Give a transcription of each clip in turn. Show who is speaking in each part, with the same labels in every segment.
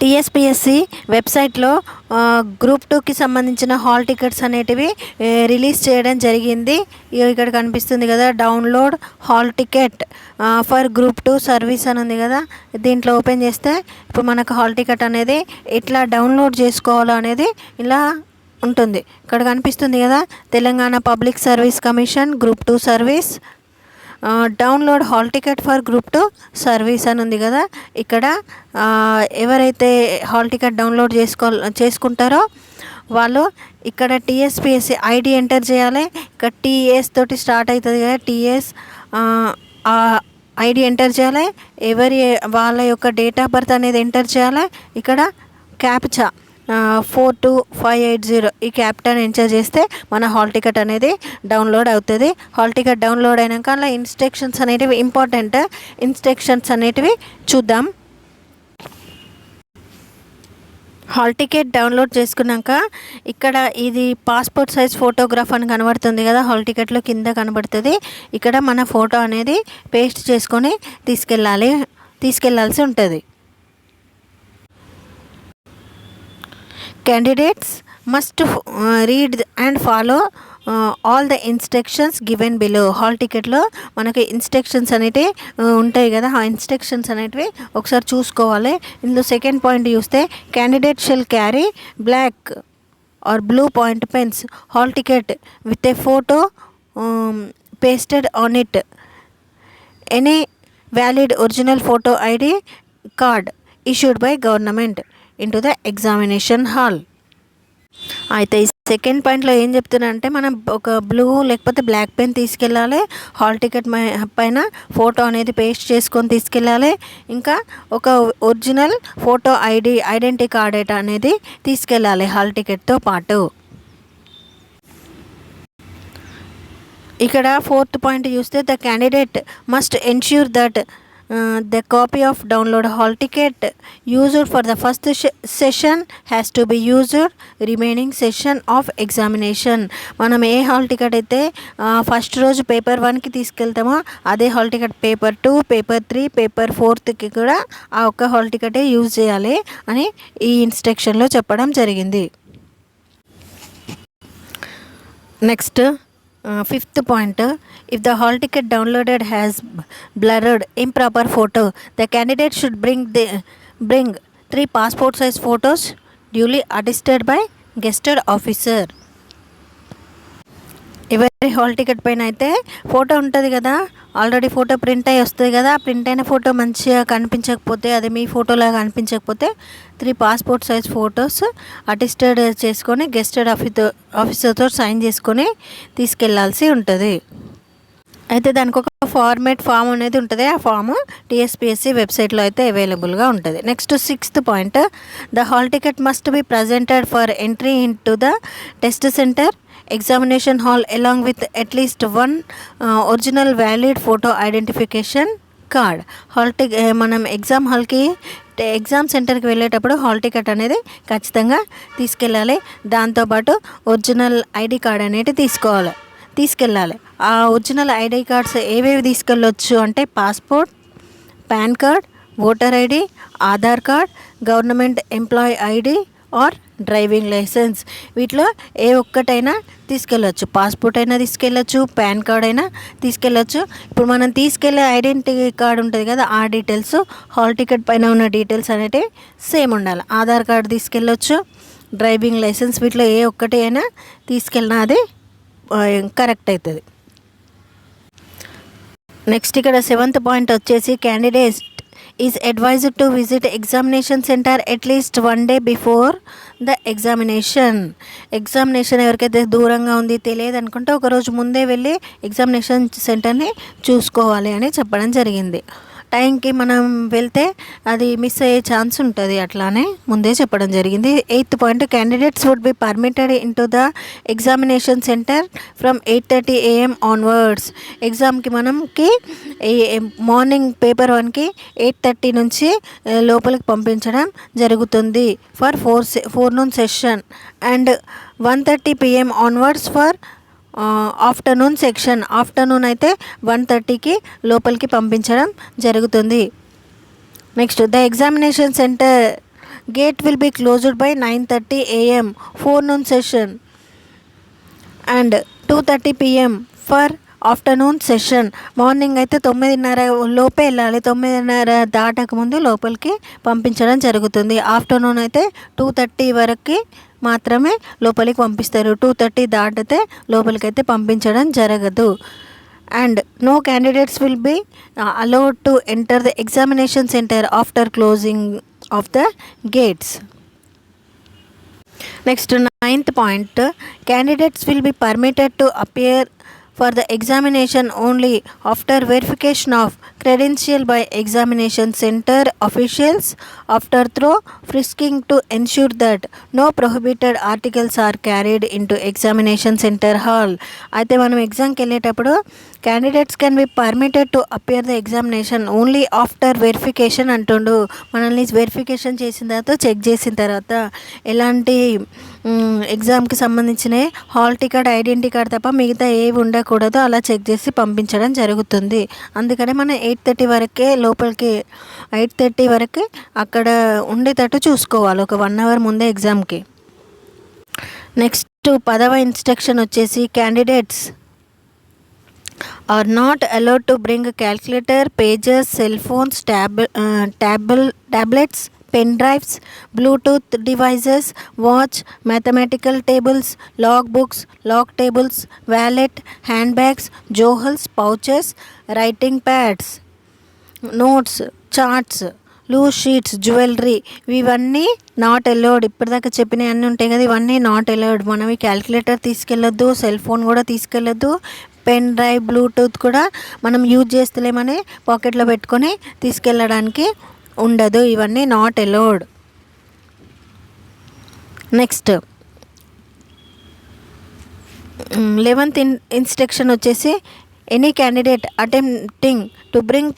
Speaker 1: TSPSC వెబ్సైట్లో group టూకి సంబంధించిన హాల్ టికెట్స్ అనేటివి రిలీజ్ చేయడం జరిగింది ఇక్కడ కనిపిస్తుంది కదా download hall ticket for group two service అని ఉంది కదా దీంట్లో ఓపెన్ చేస్తే ఇప్పుడు మనకు హాల్ టికెట్ అనేది ఎట్లా డౌన్లోడ్ చేసుకోవాలో అనేది ఇలా ఉంటుంది ఇక్కడ కనిపిస్తుంది కదా Telangana public service commission group two service download hall ticket for group two service అని ఉంది కదా ఇక్కడ ఎవరైతే హాల్ టికెట్ డౌన్లోడ్ చేసుకో చేసుకుంటారో వాళ్ళు ఇక్కడ టీఎస్పిఎస్సి ఐడి ఎంటర్ చేయాలి ఇక్కడ టీఎస్ తోటి స్టార్ట్ అవుతుంది కదా టీఎస్ ఐడి ఎంటర్ చేయాలి ఎవరి వాళ్ళ యొక్క డేట్ ఆఫ్ బర్త్ అనేది ఎంటర్ చేయాలి ఇక్కడ captcha four two five eight zero ఈ క్యాప్టన్ ఎంచర్ చేస్తే మన హాల్ టికెట్ అనేది డౌన్లోడ్ అవుతుంది హాల్ టికెట్ డౌన్లోడ్ అయినాక అలా ఇన్స్ట్రక్షన్స్ అనేటివి ఇంపార్టెంట్ ఇన్స్ట్రక్షన్స్ అనేటివి చూద్దాం హాల్ టికెట్ డౌన్లోడ్ చేసుకున్నాక ఇక్కడ ఇది పాస్పోర్ట్ సైజ్ ఫోటోగ్రాఫ్ అని కనబడుతుంది కదా హాల్ టికెట్లో కింద కనబడుతుంది ఇక్కడ మన ఫోటో అనేది పేస్ట్ చేసుకొని తీసుకెళ్ళాలి తీసుకెళ్లాల్సి ఉంటుంది candidates must read and follow all the instructions given below hall టికెట్లో మనకి ఇన్స్ట్రక్షన్స్ అనేవి uh, ఉంటాయి కదా ఆ ఇన్స్ట్రక్షన్స్ అనేటివి ఒకసారి చూసుకోవాలి ఇందులో సెకండ్ పాయింట్ చూస్తే candidate shall carry black or blue point pens hall ticket with a photo pasted on it any valid original photo ID card issued by government into the examination hall అయితే ఈ second పాయింట్లో ఏం చెప్తున్నానంటే మనం ఒక blue లేకపోతే black pen తీసుకెళ్ళాలి hall ticket పైన ఫోటో అనేది పేస్ట్ చేసుకొని తీసుకెళ్ళాలి ఇంకా ఒక original photo ID identity card అనేది తీసుకెళ్ళాలి హాల్ టికెట్తో పాటు ఇక్కడ ఫోర్త్ పాయింట్ చూస్తే the candidate must ensure that the copy of download hall ticket used for the first session has to be used remaining session of examination మనం ఏ hall ticket అయితే first uh, రోజు paper వన్కి తీసుకెళ్తామో అదే hall ticket paper two paper three paper ఫోర్త్కి కూడా ఆ ఒక్క హాల్ టికెటే యూజ్ చేయాలి అని ఈ ఇన్స్ట్రక్షన్లో చెప్పడం జరిగింది next fifth point if the hall ticket downloaded has blurred improper photo the candidate should bring the bring three passport size photos duly attested by gazetted officer ఎవరి హాల్ టికెట్ పైన అయితే photo ఉంటుంది కదా ఆల్రెడీ ఫోటో ప్రింట్ అయి వస్తుంది కదా print అయిన photo మంచిగా కనిపించకపోతే అది మీ ఫోటోలాగా కనిపించకపోతే three passport size photos attested చేసుకొని గెస్టెడ్ ఆఫీస్ ఆఫీసర్తో సైన్ చేసుకొని తీసుకెళ్లాల్సి ఉంటుంది అయితే దానికి ఒక ఫార్మేట్ ఫామ్ అనేది ఉంటుంది ఆ ఫామ్ టీఎస్పీఎస్సీ వెబ్సైట్లో అయితే అవైలబుల్గా ఉంటుంది next sixth point the hall ticket must be presented for entry into the test centre examination hall along with at least one original valid photo identification card hall ticket మనం exam హాల్కి exam సెంటర్కి వెళ్ళేటప్పుడు hall ticket అనేది ఖచ్చితంగా తీసుకెళ్ళాలి దాంతోపాటు original ID card అనేది తీసుకోవాలి తీసుకెళ్ళాలి ఆ ఒరిజినల్ ఐడి కార్డ్స్ ఏవేవి తీసుకెళ్ళొచ్చు అంటే passport PAN card voter ID Aadhaar card government employee ID or driving licence వీటిలో ఏ ఒక్కటైనా తీసుకెళ్ళచ్చు పాస్పోర్ట్ అయినా తీసుకెళ్ళచ్చు పాన్ కార్డ్ అయినా తీసుకెళ్ళచ్చు ఇప్పుడు మనం తీసుకెళ్ళే ఐడెంటిటీ కార్డు ఉంటుంది కదా ఆ డీటెయిల్స్ హాల్ టికెట్ పైన ఉన్న డీటెయిల్స్ అనేటివి సేమ్ ఉండాలి ఆధార్ కార్డు తీసుకెళ్ళచ్చు డ్రైవింగ్ లైసెన్స్ వీటిలో ఏ ఒక్కటి అయినా తీసుకెళ్ళినా అది కరెక్ట్ అవుతుంది నెక్స్ట్ ఇక్కడ సెవెంత్ పాయింట్ వచ్చేసి candidates is advised to visit examination centre at least one day before the examination examination ఎవరికైతే దూరంగా ఉంది తెలియదు అనుకుంటే ఒకరోజు ముందే వెళ్ళి ఎగ్జామినేషన్ సెంటర్ని చూసుకోవాలి అని చెప్పడం జరిగింది టైంకి మనం వెళ్తే అది మిస్ అయ్యే ఛాన్స్ ఉంటుంది అట్లానే ముందే చెప్పడం జరిగింది eighth point candidates would be permitted into the examination centre from eight thirty AM onwards ఎగ్జామ్కి మనకి మార్నింగ్ పేపర్ వన్కి ఎయిట్ థర్టీ నుంచి లోపలికి పంపించడం జరుగుతుంది for four forenoon session and one thirty PM onwards for afternoon section afternoon అయితే one థర్టీకి లోపలికి పంపించడం జరుగుతుంది next the examination centre gate will be closed by nine thirty AM forenoon session and two thirty PM for afternoon session morning అయితే తొమ్మిదిన్నర లోపే వెళ్ళాలి తొమ్మిదిన్నర దాటక ముందు లోపలికి పంపించడం జరుగుతుంది ఆఫ్టర్నూన్ అయితే టూ థర్టీ వరకు మాత్రమే లోపలికి పంపిస్తారు టూ థర్టీ దాటితే లోపలికైతే పంపించడం జరగదు and no candidates will be allowed to enter the examination centre after closing of the gates next ninth point candidates will be permitted to appear for the examination only after verification of credential by examination center officials after thorough frisking to ensure that no prohibited articles are carried into examination center hall అయితే మనం ఎగ్జామ్కి వెళ్ళేటప్పుడు candidates can be permitted to appear the examination only after verification అంటుండు మనల్ని verification చేసిన తర్వాత check చేసిన తర్వాత ఎలాంటి ఎగ్జామ్కి సంబంధించిన హాల్ టికెట్ ఐడెంటిటీ కార్డ్ తప్ప మిగతా ఏవి ఉండకూడదు అలా చెక్ చేసి పంపించడం జరుగుతుంది అందుకనే మనం ఎయిట్ థర్టీ వరకే లోపలికి ఎయిట్ థర్టీ వరకే అక్కడ ఉండేటట్టు చూసుకోవాలి ఒక వన్ అవర్ ముందే ఎగ్జామ్కి నెక్స్ట్ పదవ ఇన్స్ట్రక్షన్ వచ్చేసి candidates are not allowed to bring a calculator, pages, cell phones, tab, uh, tablets, pen drives, Bluetooth devices, watch, mathematical tables, log books, log tables, wallet, handbags, johals, pouches, writing pads, notes, charts, loose sheets jewellery ఇవన్నీ not allowed ఇప్పటిదాకా చెప్పినవి అన్నీ ఉంటాయి కదా ఇవన్నీ not allowed మనం calculator తీసుకెళ్ళొద్దు cell phone కూడా తీసుకెళ్ళొద్దు పెన్ డ్రైవ్ బ్లూటూత్ కూడా మనం యూజ్ చేస్తలేమని పాకెట్లో పెట్టుకొని తీసుకెళ్ళడానికి ఉండదు ఇవన్నీ not allowed next eleventh in instruction వచ్చేసి Any candidate attempting to bring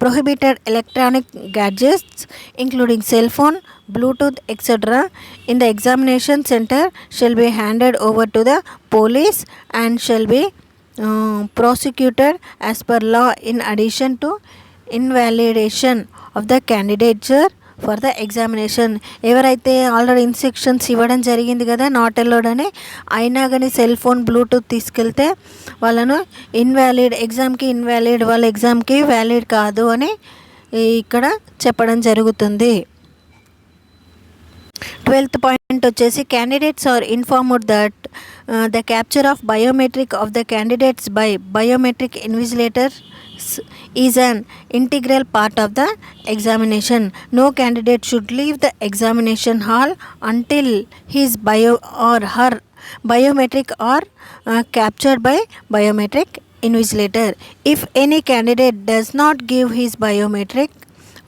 Speaker 1: prohibited electronic gadgets, including cell phone, Bluetooth, etc., in the examination center shall be handed over to the police and shall be uh, prosecuted as per law in addition to invalidation of the candidature for the examination ఎవరైతే already instructions ఇవ్వడం జరిగింది కదా not అని అయినా కానీ cell phone Bluetooth తీసుకెళ్తే వాళ్ళను invalid ఎగ్జామ్కి ఇన్వాలిడ్ వాళ్ళ ఎగ్జామ్కి వ్యాలిడ్ కాదు అని ఇక్కడ చెప్పడం జరుగుతుంది 12th point వచ్చేసి candidates are informed that uh, the capture of biometric of the candidates by biometric invigilators is an integral part of the examination. No candidate should leave the examination hall until his bio or her biometric are uh, captured by biometric invigilator. If any candidate does not give his biometric,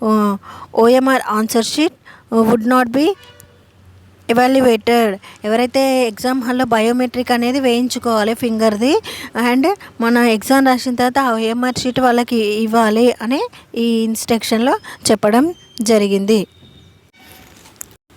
Speaker 1: uh, OMR answer sheet would not be ఎవాల్యువేటెడ్ ఎవరైతే exam హాల్లో biometric అనేది వేయించుకోవాలి ఫింగర్ది and మన exam రాసిన తర్వాత ఆ ఏమర్ sheet వాళ్ళకి ఇవ్వాలి అని ఈ ఇన్స్ట్రక్షన్లో చెప్పడం జరిగింది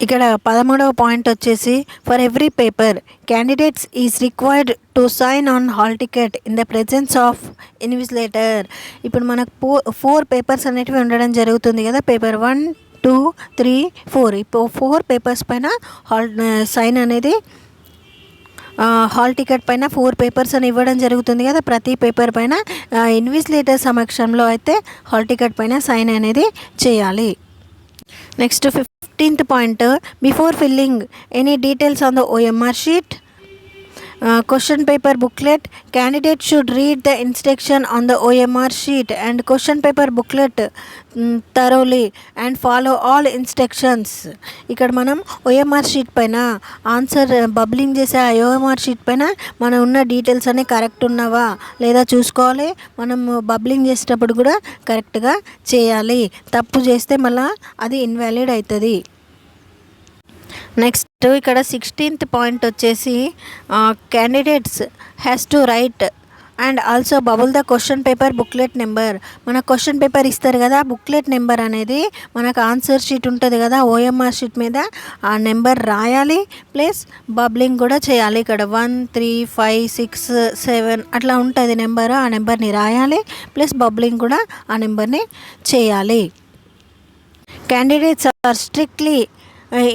Speaker 1: ఇక్కడ పదమూడవ పాయింట్ వచ్చేసి for every paper candidates is required to sign on hall ticket in the presence of invigilator ఇప్పుడు మనకు ఫోర్ పేపర్స్ అనేటివి ఉండడం జరుగుతుంది కదా paper one two three four ఇప్పుడు ఫోర్ పేపర్స్ పైన హాల్ సైన్ uh, అనేది హాల్ uh, టికెట్ పైన ఫోర్ పేపర్స్ అని ఇవ్వడం జరుగుతుంది కదా ప్రతి పేపర్ పైన ఇన్విజిలేటర్ uh, సమక్షంలో అయితే హాల్ టికెట్ పైన సైన్ అనేది చేయాలి next fifteenth point before filling any details on the OMR sheet question paper booklet candidate should read the instruction on the OMR sheet and question paper booklet thoroughly and follow all instructions ఇక్కడ మనం OMR sheet పైన answer bubbling చేసే ఆ OMR sheet పైన మనం ఉన్న details అనేవి correct ఉన్నావా లేదా చూసుకోవాలి మనం బబ్లింగ్ చేసేటప్పుడు కూడా కరెక్ట్గా చేయాలి తప్పు చేస్తే మళ్ళీ అది ఇన్వాలిడ్ అవుతుంది నెక్స్ట్ నెక్స్ట్ ఇక్కడ సిక్స్టీన్త్ పాయింట్ వచ్చేసి candidates has to write and also bubble the question paper booklet number మన క్వశ్చన్ పేపర్ ఇస్తారు కదా బుక్లెట్ నెంబర్ అనేది మనకు ఆన్సర్ షీట్ ఉంటుంది కదా ఓఎంఆర్ షీట్ మీద ఆ నెంబర్ రాయాలి ప్లస్ బబ్లింగ్ కూడా చేయాలి ఇక్కడ one three five six seven అట్లా ఉంటుంది నెంబర్ ఆ నెంబర్ని రాయాలి ప్లస్ బబ్లింగ్ కూడా ఆ నెంబర్ని చేయాలి candidates are strictly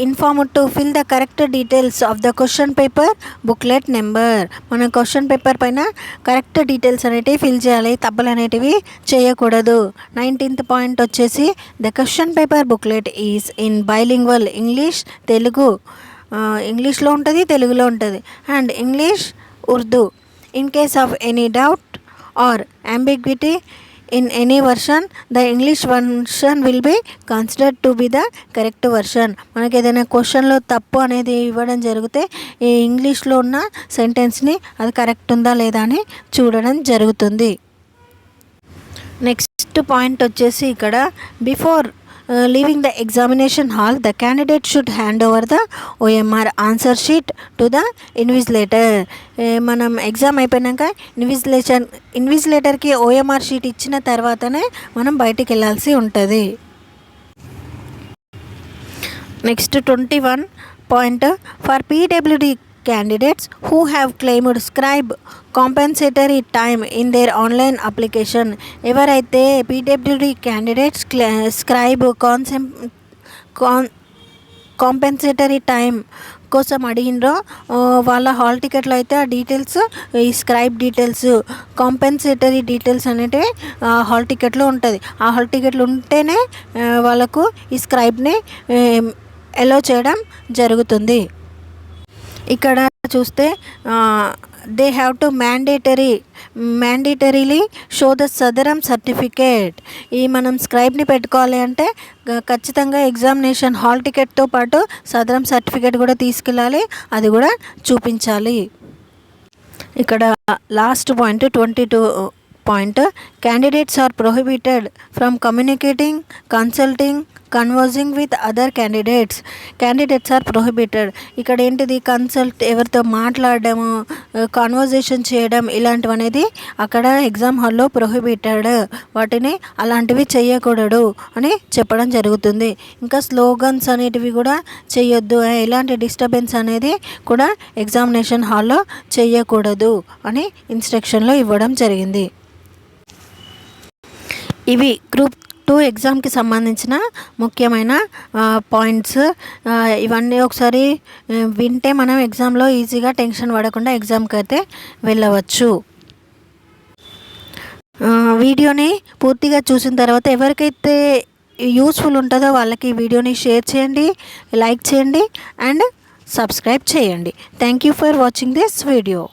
Speaker 1: inform to fill the correct details of the question paper booklet number మన క్వశ్చన్ పేపర్ పైన కరెక్ట్ డీటెయిల్స్ అనేటివి ఫిల్ చేయాలి తప్పులు అనేటివి చేయకూడదు నైన్టీన్త్ పాయింట్ వచ్చేసి the question paper booklet is in bilingual English Telugu ఇంగ్లీష్లో ఉంటుంది తెలుగులో ఉంటుంది and English Urdu in case of any doubt or ambiguity in any version the English version will be considered to be the correct version మనకి ఏదైనా క్వశ్చన్లో తప్పు అనేది ఇవ్వడం జరిగితే ఈ ఇంగ్లీష్లో ఉన్న సెంటెన్స్ని అది కరెక్ట్ ఉందా లేదా అని చూడడం జరుగుతుంది నెక్స్ట్ పాయింట్ వచ్చేసి ఇక్కడ before leaving the examination hall the candidate should hand over the OMR answer sheet to the invigilator మనం ఎగ్జామ్ అయిపోయినాక ఇన్విజిలేషన్ ఇన్విజిలేటర్కి ఓఎంఆర్ షీట్ ఇచ్చిన తర్వాతనే మనం బయటికి వెళ్ళాల్సి ఉంటుంది next twenty one point for PWD candidates who have claimed scribe compensatory time in their online application ఎవరైతే పీడబ్ల్యూడీ క్యాండిడేట్స్ స్క్రైబ్ కాన్సెం కాన్ కాంపెన్సేటరీ టైమ్ కోసం అడిగినరో వాళ్ళ హాల్ టికెట్లో అయితే ఆ డీటెయిల్స్ ఈ స్క్రైబ్ డీటెయిల్స్ కాంపెన్సేటరీ డీటెయిల్స్ అనేటివి హాల్ టికెట్లో ఉంటుంది ఆ హాల్ టికెట్లు ఉంటేనే వాళ్ళకు ఈ స్క్రైబ్ని ఎలో చేయడం జరుగుతుంది ఇక్కడ చూస్తే they have to mandatory mandatorily show the Sadarem certificate ఈ మనం స్క్రైబ్ని పెట్టుకోవాలి అంటే ఖచ్చితంగా ఎగ్జామినేషన్ హాల్ టికెట్తో పాటు సదరం సర్టిఫికేట్ కూడా తీసుకెళ్ళాలి అది కూడా చూపించాలి ఇక్కడ last point twenty two point candidates are prohibited from communicating consulting conversing with other candidates candidates are prohibited ఇక్కడ ఏంటిది కన్సల్ట్ ఎవరితో మాట్లాడడము కాన్వర్జేషన్ చేయడం ఇలాంటివి అనేది అక్కడ ఎగ్జామ్ హాల్లో ప్రొహిబిటెడ్ వాటిని అలాంటివి చేయకూడదు అని చెప్పడం జరుగుతుంది ఇంకా స్లోగన్స్ అనేటివి కూడా చేయొద్దు ఎలాంటి డిస్టర్బెన్స్ అనేది కూడా ఎగ్జామినేషన్ హాల్లో చేయకూడదు అని ఇన్స్ట్రక్షన్లో ఇవ్వడం జరిగింది ఇవి గ్రూప్ టూ ఎగ్జామ్కి సంబంధించిన ముఖ్యమైన పాయింట్స్ ఇవన్నీ ఒకసారి వింటే మనం ఎగ్జామ్లో ఈజీగా టెన్షన్ పడకుండా ఎగ్జామ్కి అయితే వెళ్ళవచ్చు వీడియోని పూర్తిగా చూసిన తర్వాత ఎవరికైతే యూస్ఫుల్ ఉంటుందో వాళ్ళకి వీడియోని షేర్ చేయండి లైక్ చేయండి అండ్ సబ్స్క్రైబ్ చేయండి thank you for watching this video